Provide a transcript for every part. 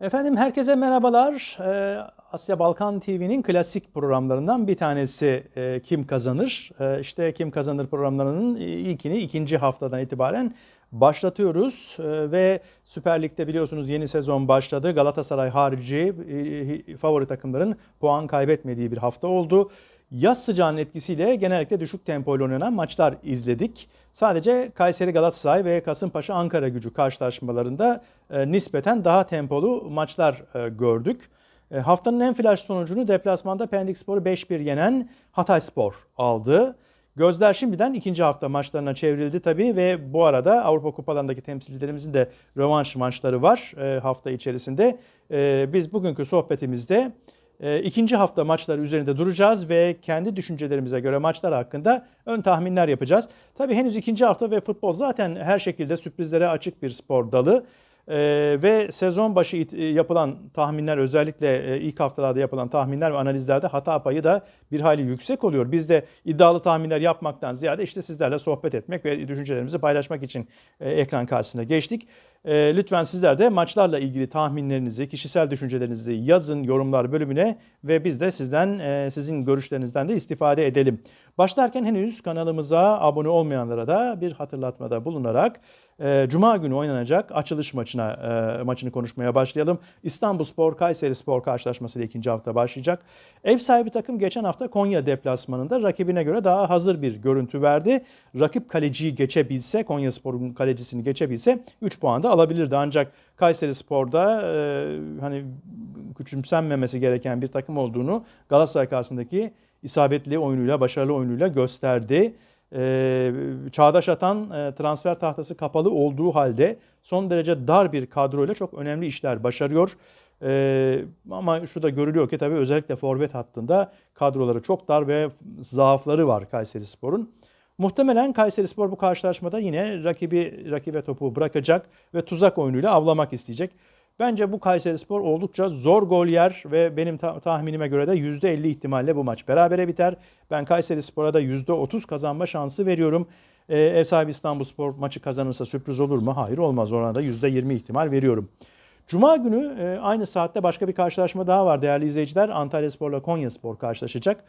Efendim herkese merhabalar. Ee, Asya Balkan TV'nin klasik programlarından bir tanesi e, Kim Kazanır? E, işte Kim Kazanır programlarının ilkini ikinci haftadan itibaren başlatıyoruz. E, ve Süper Lig'de biliyorsunuz yeni sezon başladı. Galatasaray harici favori takımların puan kaybetmediği bir hafta oldu. Yaz sıcağının etkisiyle genellikle düşük tempoyla oynanan maçlar izledik. Sadece Kayseri Galatasaray ve Kasımpaşa Ankara gücü karşılaşmalarında e, nispeten daha tempolu maçlar e, gördük. E, haftanın en flash sonucunu deplasmanda Pendik Spor'u 5-1 yenen Hatay Spor aldı. Gözler şimdiden ikinci hafta maçlarına çevrildi tabii ve bu arada Avrupa Kupalarındaki temsilcilerimizin de rövanş maçları var e, hafta içerisinde. E, biz bugünkü sohbetimizde e, ikinci hafta maçları üzerinde duracağız ve kendi düşüncelerimize göre maçlar hakkında ön tahminler yapacağız. Tabii henüz ikinci hafta ve futbol zaten her şekilde sürprizlere açık bir spor dalı. Ee, ve sezon başı e, yapılan tahminler özellikle e, ilk haftalarda yapılan tahminler ve analizlerde hata payı da bir hayli yüksek oluyor. Biz de iddialı tahminler yapmaktan ziyade işte sizlerle sohbet etmek ve düşüncelerimizi paylaşmak için e, ekran karşısına geçtik. E, lütfen sizler de maçlarla ilgili tahminlerinizi, kişisel düşüncelerinizi yazın yorumlar bölümüne ve biz de sizden e, sizin görüşlerinizden de istifade edelim. Başlarken henüz kanalımıza abone olmayanlara da bir hatırlatmada bulunarak e, Cuma günü oynanacak açılış maçına e, maçını konuşmaya başlayalım. İstanbul Spor Kayseri Spor karşılaşması ile ikinci hafta başlayacak. Ev sahibi takım geçen hafta Konya deplasmanında rakibine göre daha hazır bir görüntü verdi. Rakip kaleciyi geçebilse, Konya Spor'un kalecisini geçebilse 3 puan da alabilirdi. Ancak Kayseri Spor'da e, hani küçümsenmemesi gereken bir takım olduğunu Galatasaray karşısındaki isabetli oyunuyla, başarılı oyunuyla gösterdi. Ee, Çağdaş Atan e, transfer tahtası kapalı olduğu halde son derece dar bir kadroyla çok önemli işler başarıyor. Ee, ama şu da görülüyor ki tabii özellikle forvet hattında kadroları çok dar ve zaafları var Kayseri Spor'un. Muhtemelen Kayseri Spor bu karşılaşmada yine rakibi rakibe topu bırakacak ve tuzak oyunuyla avlamak isteyecek. Bence bu Kayseri Spor oldukça zor gol yer ve benim ta- tahminime göre de %50 ihtimalle bu maç berabere biter. Ben Kayseri Spor'a da %30 kazanma şansı veriyorum. Ee, ev sahibi İstanbul Spor maçı kazanırsa sürpriz olur mu? Hayır olmaz. Ona da %20 ihtimal veriyorum. Cuma günü e, aynı saatte başka bir karşılaşma daha var değerli izleyiciler. Antalya Spor ile Konya Spor karşılaşacak.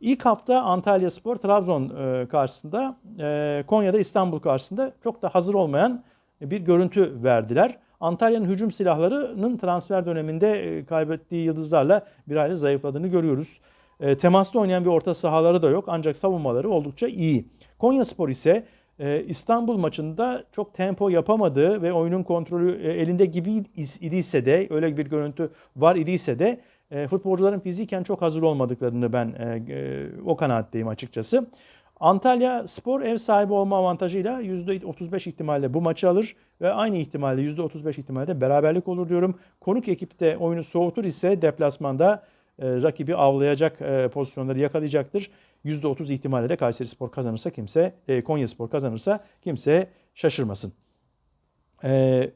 İlk hafta Antalya Spor Trabzon e, karşısında, e, Konya'da İstanbul karşısında çok da hazır olmayan bir görüntü verdiler. Antalya'nın hücum silahlarının transfer döneminde e, kaybettiği yıldızlarla bir hayli zayıfladığını görüyoruz. E, temaslı oynayan bir orta sahaları da yok ancak savunmaları oldukça iyi. Konya Spor ise e, İstanbul maçında çok tempo yapamadığı ve oyunun kontrolü elinde gibi idiyse de öyle bir görüntü var idiyse de futbolcuların fiziken çok hazır olmadıklarını ben o kanaatteyim açıkçası. Antalya Spor ev sahibi olma avantajıyla %35 ihtimalle bu maçı alır ve aynı ihtimalle %35 ihtimalle beraberlik olur diyorum. Konuk ekipte oyunu soğutur ise deplasmanda e, rakibi avlayacak e, pozisyonları yakalayacaktır. %30 ihtimalle de Kayseri Spor kazanırsa kimse, e, Konya Spor kazanırsa kimse şaşırmasın. E,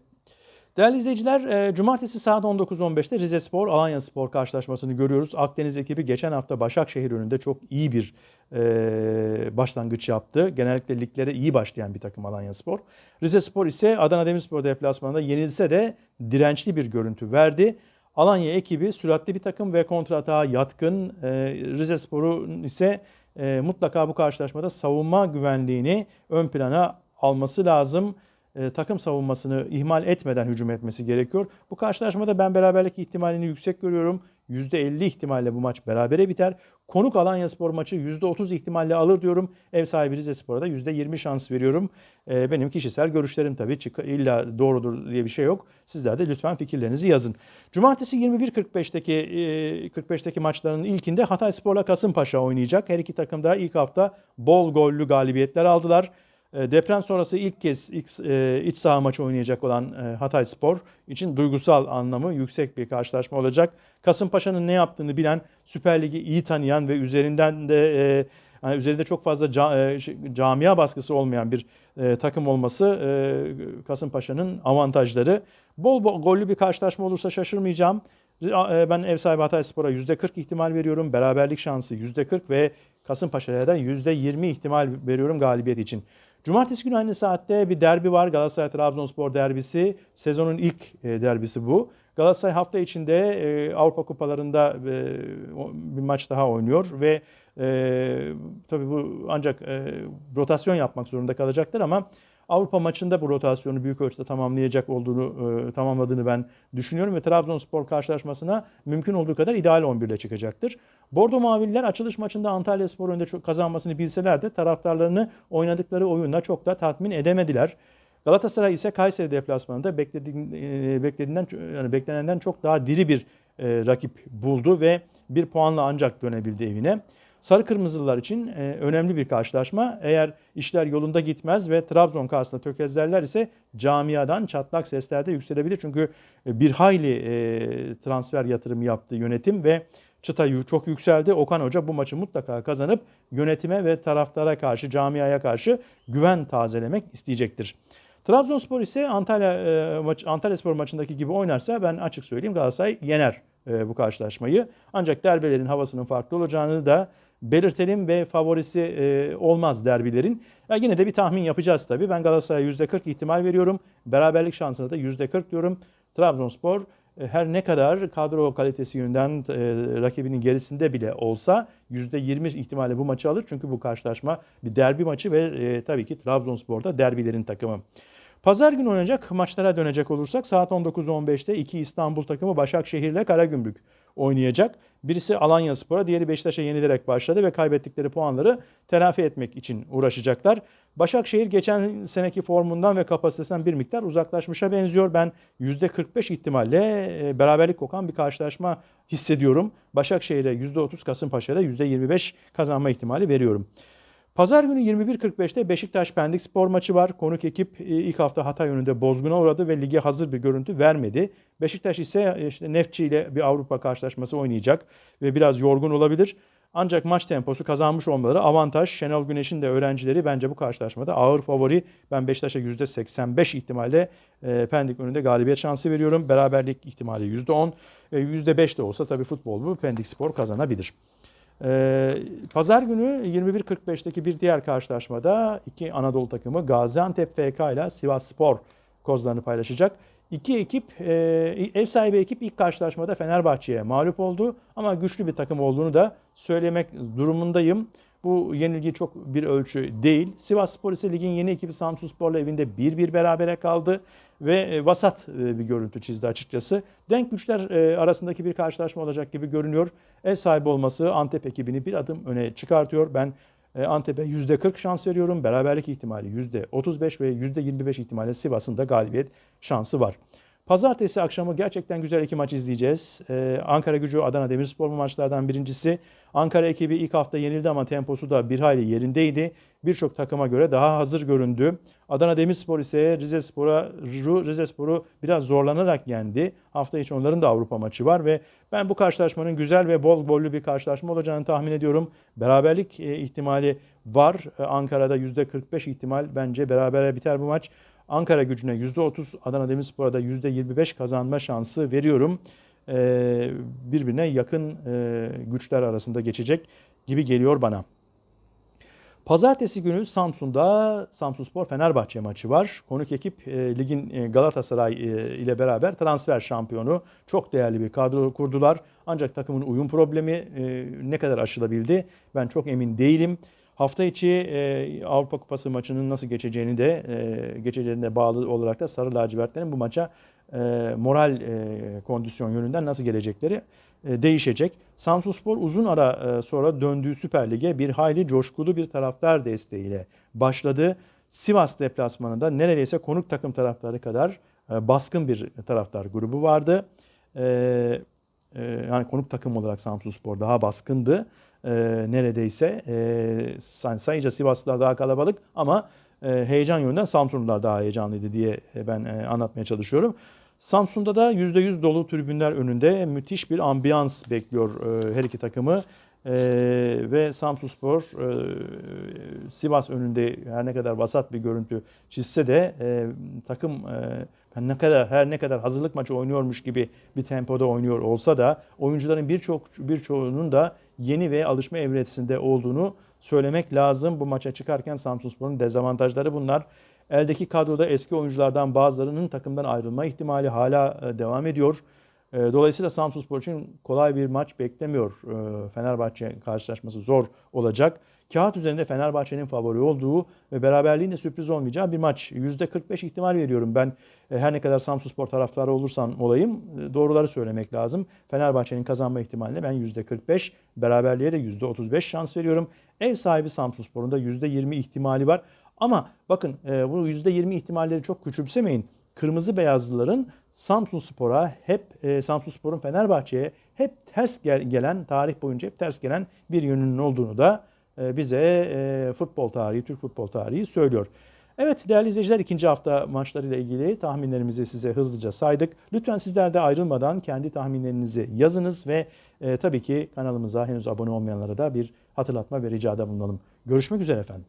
Değerli izleyiciler, e, cumartesi saat 19.15'te Rize Spor, Alanya Spor karşılaşmasını görüyoruz. Akdeniz ekibi geçen hafta Başakşehir önünde çok iyi bir e, başlangıç yaptı. Genellikle liglere iyi başlayan bir takım Alanya Spor. Rize Spor ise Adana Demirspor deplasmanında yenilse de dirençli bir görüntü verdi. Alanya ekibi süratli bir takım ve kontratağa yatkın. E, Rize Spor'un ise e, mutlaka bu karşılaşmada savunma güvenliğini ön plana alması lazım e, takım savunmasını ihmal etmeden hücum etmesi gerekiyor. Bu karşılaşmada ben beraberlik ihtimalini yüksek görüyorum. %50 ihtimalle bu maç berabere biter. Konuk Alanya Spor maçı %30 ihtimalle alır diyorum. Ev sahibi Rize Spor'a da %20 şans veriyorum. E, benim kişisel görüşlerim tabii illa doğrudur diye bir şey yok. Sizler de lütfen fikirlerinizi yazın. Cumartesi 21.45'teki e, 45'teki maçların ilkinde Hatay Spor'la Kasımpaşa oynayacak. Her iki takım da ilk hafta bol gollü galibiyetler aldılar. E, deprem sonrası ilk kez e, iç saha maçı oynayacak olan e, Hatay Spor için duygusal anlamı yüksek bir karşılaşma olacak. Kasımpaşa'nın ne yaptığını bilen, Süper Lig'i iyi tanıyan ve üzerinden de yani üzerinde çok fazla camia baskısı olmayan bir takım olması Kasımpaşa'nın avantajları. Bol bol gollü bir karşılaşma olursa şaşırmayacağım. Ben ev sahibi Hatay Spor'a %40 ihtimal veriyorum. Beraberlik şansı %40 ve Kasımpaşa'ya da %20 ihtimal veriyorum galibiyet için. Cumartesi günü aynı saatte bir derbi var. Galatasaray-Trabzonspor derbisi. Sezonun ilk e, derbisi bu. Galatasaray hafta içinde e, Avrupa Kupalarında e, bir maç daha oynuyor ve tabii bu ancak rotasyon yapmak zorunda kalacaktır ama Avrupa maçında bu rotasyonu büyük ölçüde tamamlayacak olduğunu e, tamamladığını ben düşünüyorum ve Trabzonspor karşılaşmasına mümkün olduğu kadar ideal 11 ile çıkacaktır. Bordo Mavililer açılış maçında Antalya Spor önünde çok kazanmasını bilseler de taraftarlarını oynadıkları oyunla çok da tatmin edemediler. Galatasaray ise Kayseri deplasmanında e, beklediğinden yani beklenenden çok daha diri bir e, rakip buldu ve bir puanla ancak dönebildi evine. Sarı Kırmızılılar için e, önemli bir karşılaşma. Eğer işler yolunda gitmez ve Trabzon karşısında tökezlerler ise camiadan çatlak sesler de yükselebilir. Çünkü e, bir hayli e, transfer yatırımı yaptı yönetim ve çıta çok yükseldi. Okan Hoca bu maçı mutlaka kazanıp yönetime ve taraftara karşı, camiaya karşı güven tazelemek isteyecektir. Trabzonspor ise Antalya e, maç Antalya Spor maçındaki gibi oynarsa ben açık söyleyeyim Galatasaray yener e, bu karşılaşmayı. Ancak derbilerin havasının farklı olacağını da belirtelim ve favorisi e, olmaz derbilerin. Ya yine de bir tahmin yapacağız tabii. Ben Galatasaray'a %40 ihtimal veriyorum. Beraberlik şansına da %40 diyorum. Trabzonspor e, her ne kadar kadro kalitesi yönden e, rakibinin gerisinde bile olsa %20 ihtimalle bu maçı alır. Çünkü bu karşılaşma bir derbi maçı ve e, tabii ki Trabzonspor'da derbilerin takımı. Pazar günü oynayacak maçlara dönecek olursak saat 19.15'te iki İstanbul takımı Başakşehir ile Karagümrük oynayacak. Birisi Alanya Spor'a, diğeri Beşiktaş'a yenilerek başladı ve kaybettikleri puanları telafi etmek için uğraşacaklar. Başakşehir geçen seneki formundan ve kapasitesinden bir miktar uzaklaşmışa benziyor. Ben %45 ihtimalle e, beraberlik kokan bir karşılaşma hissediyorum. Başakşehir'e %30, Kasımpaşa'da %25 kazanma ihtimali veriyorum. Pazar günü 21.45'te Beşiktaş Pendik spor maçı var. Konuk ekip e, ilk hafta Hatay önünde bozguna uğradı ve lige hazır bir görüntü vermedi. Beşiktaş ise e, işte Nefçi ile bir Avrupa karşılaşması oynayacak ve biraz yorgun olabilir. Ancak maç temposu kazanmış olmaları avantaj. Şenol Güneş'in de öğrencileri bence bu karşılaşmada ağır favori. Ben Beşiktaş'a %85 ihtimalle e, Pendik önünde galibiyet şansı veriyorum. Beraberlik ihtimali %10. E, %5 de olsa tabii futbol bu. Pendik Spor kazanabilir. Ee, Pazar günü 21.45'teki bir diğer karşılaşmada iki Anadolu takımı Gaziantep FK ile Sivas Spor kozlarını paylaşacak. İki ekip, e, ev sahibi ekip ilk karşılaşmada Fenerbahçe'ye mağlup oldu ama güçlü bir takım olduğunu da söylemek durumundayım. Bu yenilgi çok bir ölçü değil. Sivas Spor ise ligin yeni ekibi Samsun Spor'la evinde 1-1 berabere kaldı ve e, vasat e, bir görüntü çizdi açıkçası. Denk güçler e, arasındaki bir karşılaşma olacak gibi görünüyor. Ev sahibi olması Antep ekibini bir adım öne çıkartıyor. Ben Antep'e %40 şans veriyorum. Beraberlik ihtimali %35 ve %25 ihtimalle Sivas'ın da galibiyet şansı var. Pazartesi akşamı gerçekten güzel iki maç izleyeceğiz. Ee, Ankara gücü Adana Demirspor bu maçlardan birincisi. Ankara ekibi ilk hafta yenildi ama temposu da bir hayli yerindeydi. Birçok takıma göre daha hazır göründü. Adana Demirspor ise Rize Spor'a Rize Spor'u biraz zorlanarak yendi. Hafta içi onların da Avrupa maçı var ve ben bu karşılaşmanın güzel ve bol gollü bir karşılaşma olacağını tahmin ediyorum. Beraberlik e, ihtimali var. E, Ankara'da %45 ihtimal bence berabere biter bu maç. Ankara gücüne %30, Adana Demirspor'a da %25 kazanma şansı veriyorum. Ee, birbirine yakın e, güçler arasında geçecek gibi geliyor bana. Pazartesi günü Samsun'da Samsunspor Fenerbahçe maçı var. Konuk ekip e, ligin e, Galatasaray e, ile beraber transfer şampiyonu. Çok değerli bir kadro kurdular. Ancak takımın uyum problemi e, ne kadar aşılabildi ben çok emin değilim. Hafta içi e, Avrupa Kupası maçının nasıl geçeceğini de e, geçeceğine bağlı olarak da Sarı Lacivertlerin bu maça e, moral e, kondisyon yönünden nasıl gelecekleri e, değişecek. Samsunspor uzun ara e, sonra döndüğü Süper Lig'e bir hayli coşkulu bir taraftar desteğiyle başladı. Sivas deplasmanında neredeyse konuk takım taraftarı kadar e, baskın bir taraftar grubu vardı. E, yani konuk takım olarak Samsunspor daha baskındı e, neredeyse. E, sayıca Sivaslılar daha kalabalık ama heyecan yönünden Samsunlular daha heyecanlıydı diye e, ben e, anlatmaya çalışıyorum. Samsun'da da %100 dolu tribünler önünde müthiş bir ambiyans bekliyor e, her iki takımı. Ee, ve Samsunspor e, Sivas önünde her ne kadar vasat bir görüntü çizse de e, takım e, ne kadar her ne kadar hazırlık maçı oynuyormuş gibi bir tempoda oynuyor olsa da oyuncuların birçok birçoğunun da yeni ve alışma evresinde olduğunu söylemek lazım. Bu maça çıkarken Samsunspor'un dezavantajları bunlar. Eldeki kadroda eski oyunculardan bazılarının takımdan ayrılma ihtimali hala e, devam ediyor. E, Dolayısıyla Samsunspor için kolay bir maç beklemiyor. E, Fenerbahçe karşılaşması zor olacak. Kağıt üzerinde Fenerbahçe'nin favori olduğu ve beraberliğin de sürpriz olmayacağı bir maç. %45 ihtimal veriyorum ben. E, Her ne kadar Samsunspor taraftarı olursam olayım e, doğruları söylemek lazım. Fenerbahçe'nin kazanma ihtimaline ben %45, beraberliğe de %35 şans veriyorum. Ev sahibi Samsunspor'un da %20 ihtimali var. Ama bakın e, bu %20 ihtimalleri çok küçümsemeyin. Kırmızı beyazlıların Samsunspor'a hep e, Samsunspor'un Fenerbahçe'ye hep ters gel- gelen tarih boyunca hep ters gelen bir yönünün olduğunu da bize e, futbol tarihi, Türk futbol tarihi söylüyor. Evet değerli izleyiciler ikinci hafta maçlarıyla ilgili tahminlerimizi size hızlıca saydık. Lütfen sizler de ayrılmadan kendi tahminlerinizi yazınız ve e, tabii ki kanalımıza henüz abone olmayanlara da bir hatırlatma ve ricada bulunalım. Görüşmek üzere efendim.